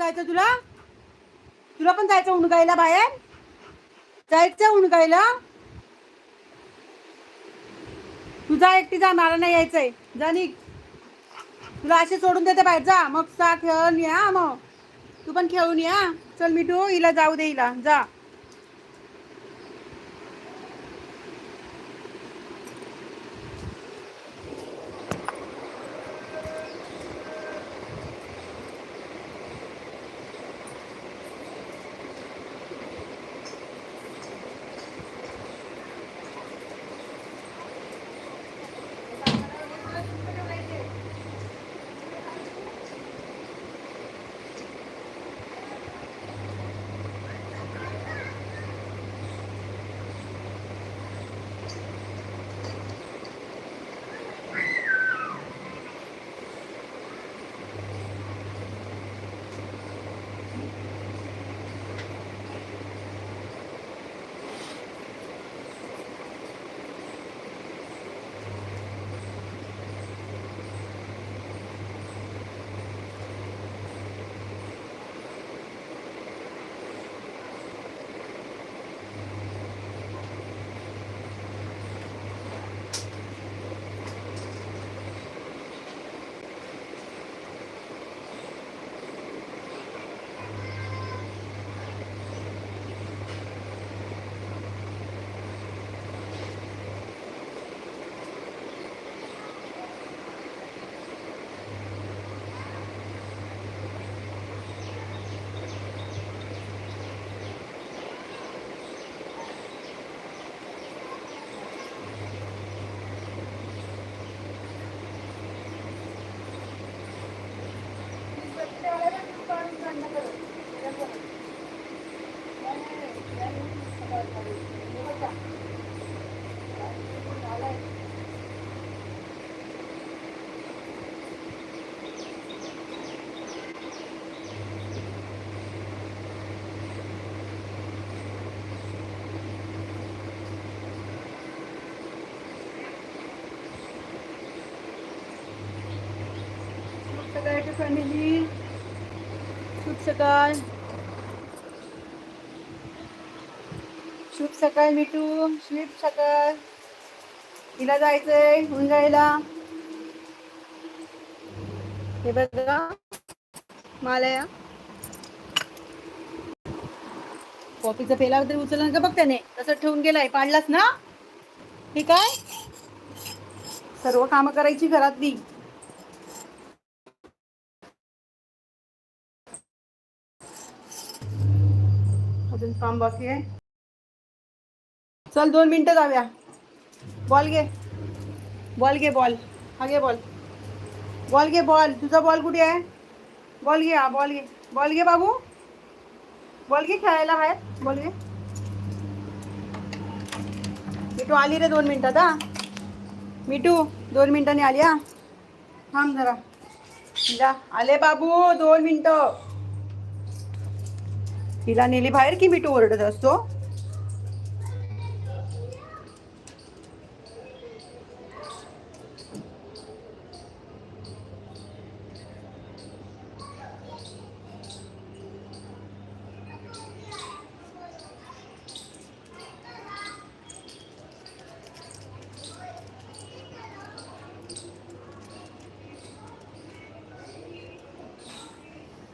जायचं तुला? तुला पण जायचं उणगायला बाहेर? जायचं उणगायला तुझा एकटी जा मला नाही यायचंय. जा निघ. तुला असे सोडून देते बाहेर. जा. मग सा खेळून या मग. तू पण खेळून या. चल मिठू हिला जाऊ दे हिला. जा. सकाळ फॅमिली शुभ सकाळ. शुभ सकाळ मिठू. शुभ सकाळ. तिला जायचंय हुंजायला हे बघा मालया. कॉफीचा पेला तरी उचलला का बघ त्याने? तसं ठेवून गेलाय पाडलास ना? ठीक आहे सर्व कामं करायची घरातली. अजून काम बाकी आहे. चल दोन मिनिटं जाऊया. बॉल घे. बॉल घे बॉल. हा घे बॉल. बॉल घे बॉल. तुझा बॉल कुठे आहे? बॉल घे हा बॉल घे. बॉल घे बाबू. बॉल घे खेळायला आहेत बॉल घे. मिठू आली रे दोन मिनिटात हा. मिठू दोन मिनिटांनी आली हा. थांब जरा. जा. आले बाबू दोन मिनिटं. तिला नेली बाहेर की मिठू ओरडत असतो?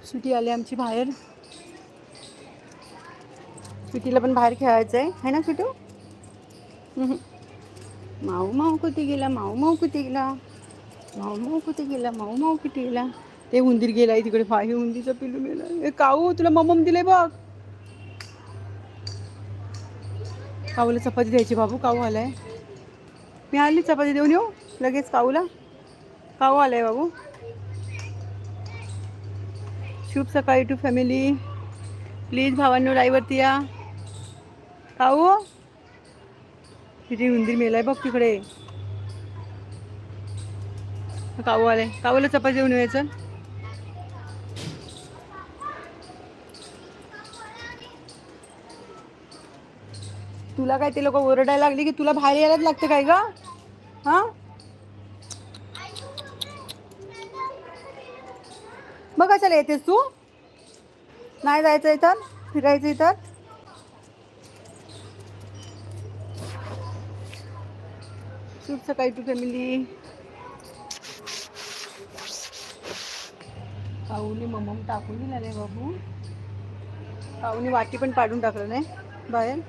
सुटी आली आमची बाहेर. सुटीला पण बाहेर खेळायचं आहे है ना सुटू माऊ माऊ कुठे गेला? माऊ माऊ कुठे गेला? माऊ माऊ कुठे गेला? माऊ माऊ कुठे गेला? ते उंदीर गेलाय तिकडे. फाही उंदीचा पिलू गेला ए काऊ तुला ममम दिले बघ. काऊला चपाती द्यायची बाबू? काऊ आलाय? मी आली चपाती देऊन येऊ? लगेच काऊला? काऊ आलाय बाबू? शुभ सकाळी टू फॅमिली प्लीज भावांनो लाईव्हवरती या. काऊ तिथे उंदीर मेलाय बघ तिकडे. काऊ आले? काऊला चपाती देऊन यायचं? तुला काय ते लोक ओरडायला लागले की तुला बाहेर यायलाच लागते काय ग? हा? मग कशाला येतेस तू? नाही जायचं इथं फिरायचं इथं शुभ सकाळी टू फॅमिली पाऊनी मम्म टाकून दिला रे बाबू. पाऊनी वाटी पण पाडून टाकलं नाही बाहेर.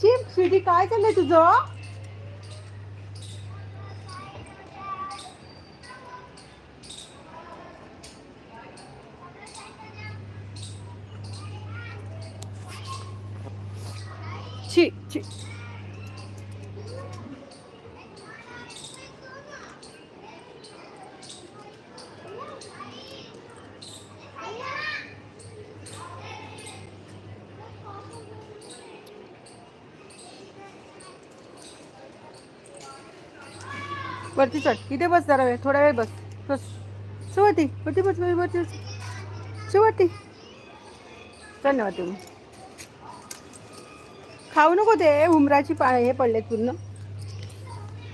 शिप स्वीटी काय चाललंय तुझं? छी छी. वरती चढ. इथे बस जरा वेळ थोडा वेळ बस. बस. सुवती वरती बस वरती वरती बस. सुवती धन्यवाद तुम्ही. खाऊ नको ते उमराची पा हे पडलेत पूर्ण.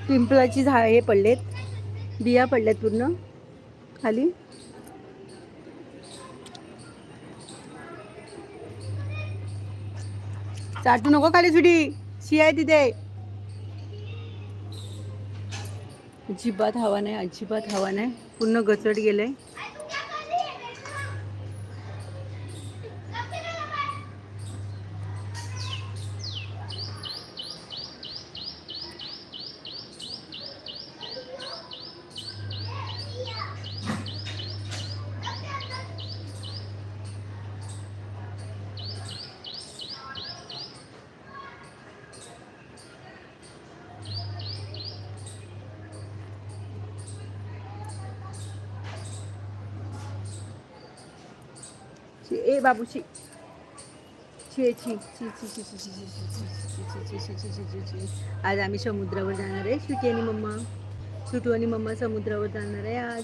पिंपळाची झाड हे पडलेत. बिया पडल्यात पूर्ण. खाली. चाटू नको खाली सुडी शी आहे तिथे. अजिबात हवा नाही अजिबात हवा नाही. पूर्ण गचट गेलंय. ए chị आज आम्ही समुद्रावर जाणार आहे श्रुती आणि मम्मा सुटू आणि मम्मा समुद्रावर जाणार आहे आज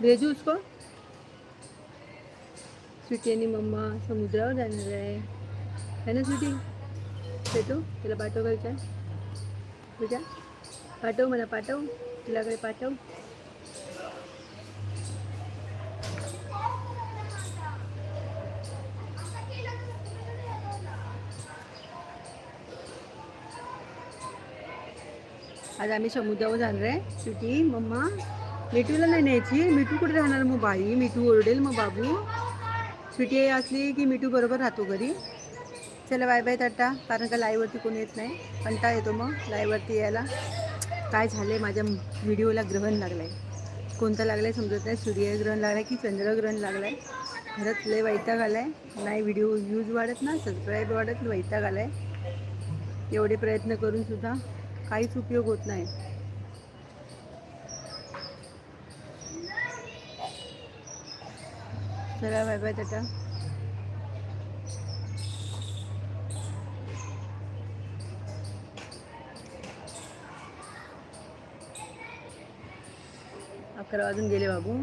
भेजू उसको श्रुती आणि मम्मा समुद्रावर जाणार आहे है ना श्रुती भेटू तुला पाठव घरच्या तुझ्या पाठव मला पाठव तुलाकडे पाठव आज आम्ही समुद्रावर जाणार आहे. सुटी मम्मा मिठूला नाही न्यायची. मिठू कुठे राहणार मग बाई? मिठू ओरडेल मग बाबू. सुटी असली की मिठू बरोबर राहतो घरी. चला बाय बाय टाटा. कारण का लाईवरती कोणी येत नाही? कंटाळा येतो मग लाईवरती यायला. काय झालं आहे माझ्या व्हिडिओला ग्रहण लागलं आहे कोणतं लागलं आहे समजत नाही. सूर्यग्रहण लागलं आहे की चंद्रग्रहण लागलं आहे खरंच लय वैताग आला आहे नाही व्हिडिओ व्ह्यूज वाढत ना सबस्क्राईब वाढत वैताग आला आहे एवढे प्रयत्न करून सुद्धा काहीच उपयोग होत नाही. चला बाय बाय टाटा. अकरा वाजून गेले बाबू.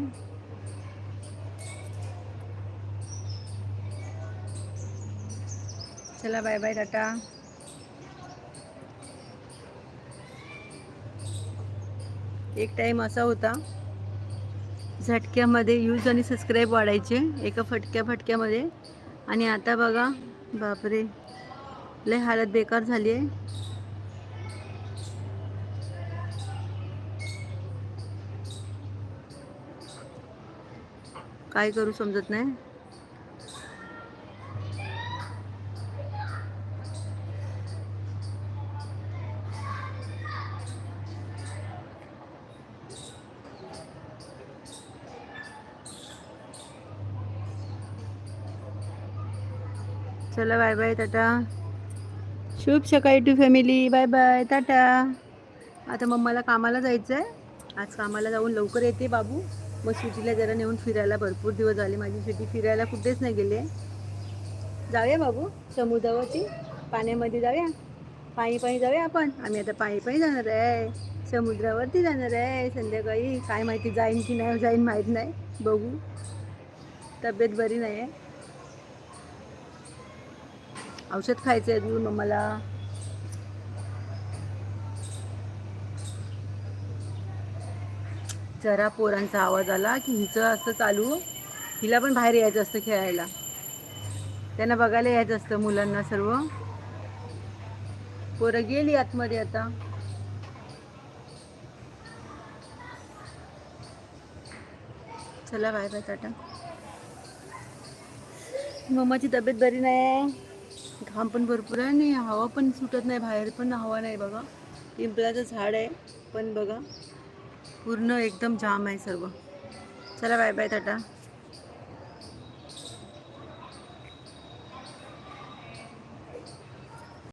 चला बाय बाय टाटा. एक टाईम असा होता. झटक्यामध्ये यूज आणि सबस्क्राईब वाढायचे. एका फटक्या फटक्यामध्ये आणि आता बघा बापरे. लय हालत बेकार झाली आहे. काय करू समजत नाही. चला बाय बाय टाटा. शुभ सकाळी to family bye bye tata. आता मम्माला कामाला जायचं आहे आज कामाला जाऊन लवकर येते बाबू. मग सिटीला जरा नेऊन फिरायला भरपूर दिवस झाले माझी सिटी फिरायला कुठेच नाही गेले. जाऊया बाबू समुद्रावरती. पाण्यामध्ये जाऊया. पायी पायी जाऊया आपण. आम्ही आता पायी पायी जाणार आहे. समुद्रावरती जाणार आहे संध्याकाळी. काय माहिती जाईन की नाही जाईन माहीत नाही. बघू. तब्येत बरी नाही आहे औषध खायचं आहे दूर मम्माला जरा पोरांचा आवाज आला की हिचं असतं चालू. हिला पण बाहेर यायचं असतं खेळायला. त्यांना बघायला यायचं असतं मुलांना सर्व. पोरं गेली आतमध्ये आता. चला बाय बाय टाटा. मम्माची तब्येत बरी नाही आहे घाम पण भरपूर आहे आणि हवा पण सुटत नाही बाहेर पण हवा नाही बघा. पिंपळाचं झाड आहे पण बघा. पूर्ण एकदम जाम आहे सर्व. चला बाय बाय टाटा.